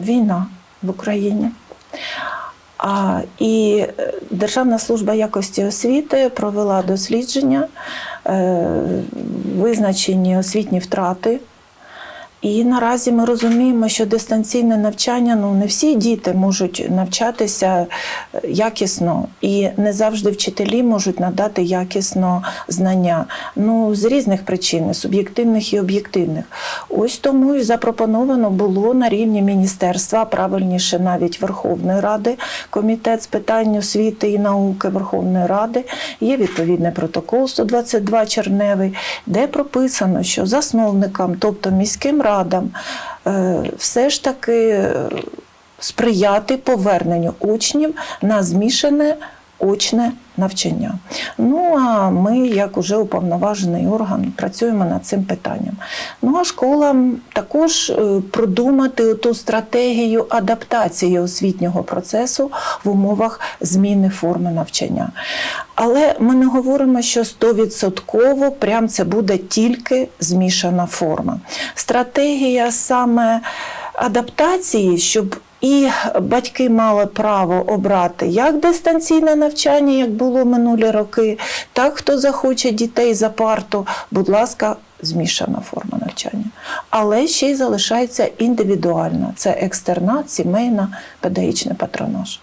війна в Україні. А, і е, Державна служба якості освіти провела дослідження, е, визначені освітні втрати. І наразі ми розуміємо, що дистанційне навчання ну не всі діти можуть навчатися е, якісно, і не завжди вчителі можуть надати якісно знання. Ну з різних причин, суб'єктивних і об'єктивних. Ось тому і запропоновано було на рівні міністерства, правильніше навіть Верховної Ради, комітет з питань освіти і науки Верховної Ради. Є відповідний протокол 122 черневий, де прописано, що засновникам, тобто міським радам, е, все ж таки е, сприяти поверненню учнів на змішане очне навчання. Ну а ми, як уже уповноважений орган, працюємо над цим питанням. Ну а школам також е, продумати ту стратегію адаптації освітнього процесу в умовах зміни форми навчання. Але ми не говоримо, що 100% прям це буде тільки змішана форма. Стратегія саме адаптації, щоб і батьки мали право обрати як дистанційне навчання, як було минулі роки, так хто захоче дітей за парту, будь ласка, змішана форма навчання. Але ще й залишається індивідуальна. Це екстернат, сімейна, педагогічний патронаж.